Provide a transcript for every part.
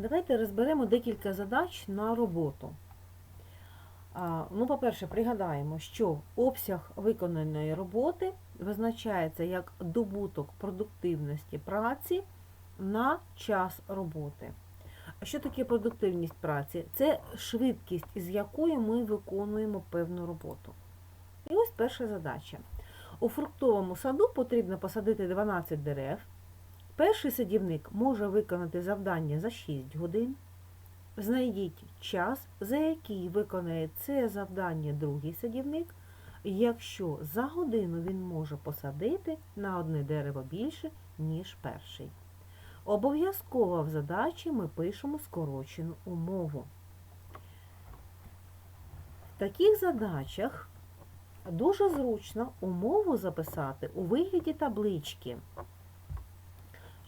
Давайте розберемо декілька задач на роботу. Ну, по-перше, пригадаємо, що обсяг виконаної роботи визначається як добуток продуктивності праці на час роботи. А що таке продуктивність праці? Це швидкість, із якою ми виконуємо певну роботу. І ось перша задача. У фруктовому саду потрібно посадити 12 дерев. Перший садівник може виконати завдання за 6 годин. Знайдіть час, за який виконає це завдання другий садівник, якщо за годину він може посадити на одне дерево більше, ніж перший. Обов'язково в задачі ми пишемо скорочену умову. В таких задачах дуже зручно умову записати у вигляді таблички.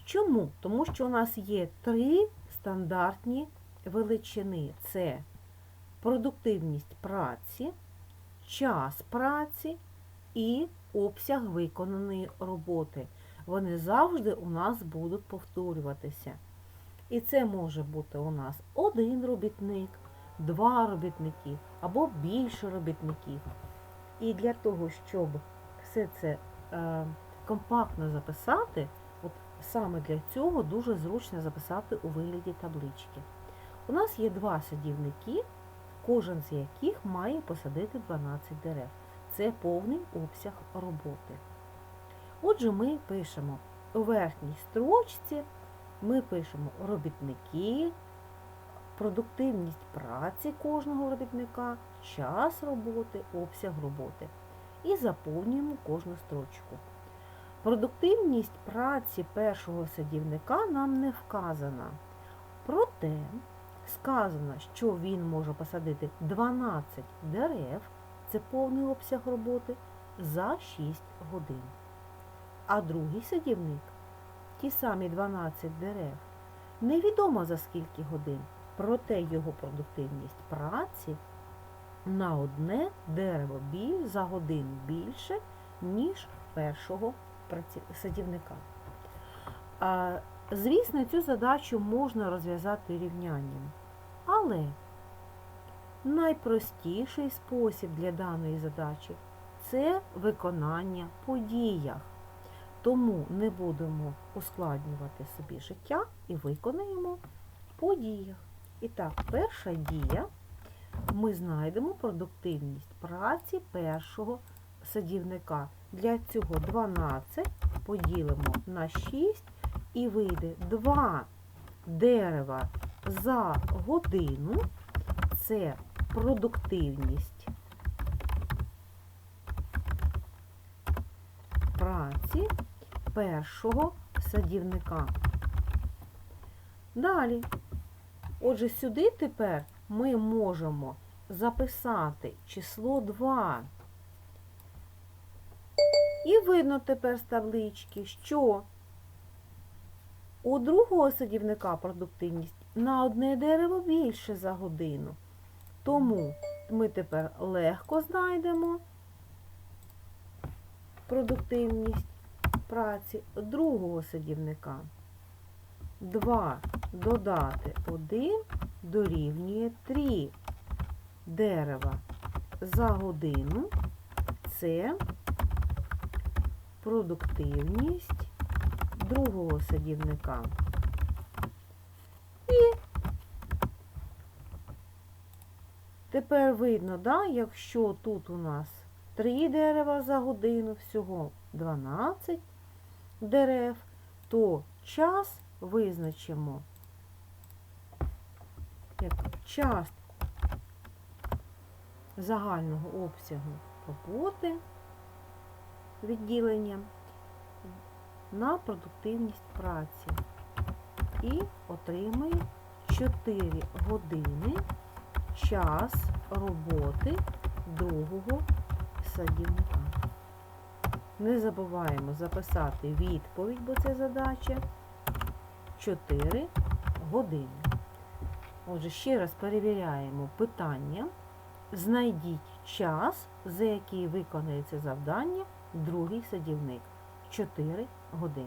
Чому? Тому що у нас є три стандартні величини: це продуктивність праці, час праці і обсяг виконаної роботи. Вони завжди у нас будуть повторюватися. І це може бути у нас один робітник, два робітники або більше робітників. І для того, щоб все це е, компактно записати, саме для цього дуже зручно записати у вигляді таблички. У нас є два садівники, кожен з яких має посадити 12 дерев. Це повний обсяг роботи. Отже, ми пишемо у верхній строчці, ми пишемо робітники, продуктивність праці кожного робітника, час роботи, обсяг роботи. І заповнюємо кожну строчку. Продуктивність праці першого садівника нам не вказана. Проте сказано, що він може посадити 12 дерев, це повний обсяг роботи, за 6 годин. А другий садівник, ті самі 12 дерев, невідомо за скільки годин, проте його продуктивність праці на одне дерево біль за годину більше, ніж першого садівника. А, Звісно, цю задачу можна розв'язати рівнянням. Але найпростіший спосіб для даної задачі це виконання по діях. Тому не будемо ускладнювати собі життя і виконаємо по діях. І так, перша дія ми знайдемо продуктивність праці першого садівника. Для цього 12 поділимо на 6 і вийде 2 дерева за годину. Це продуктивність праці першого садівника. Далі, отже, сюди тепер ми можемо записати число 2. І видно тепер з таблички, що у другого садівника продуктивність на одне дерево більше за годину. Тому ми тепер легко знайдемо продуктивність праці другого садівника. 2 додати 1 дорівнює 3 дерева за годину. Це продуктивність другого садівника. І тепер видно, да, якщо тут у нас 3 дерева за годину, всього 12 дерев, то час визначимо як частку загального обсягу роботи відділення на продуктивність праці і отримає 4 години час роботи другого садівника. Не забуваємо записати відповідь, бо це задача 4 години. Отже, ще раз перевіряємо питання. Знайдіть час, за який виконується завдання другий садівник 4 години.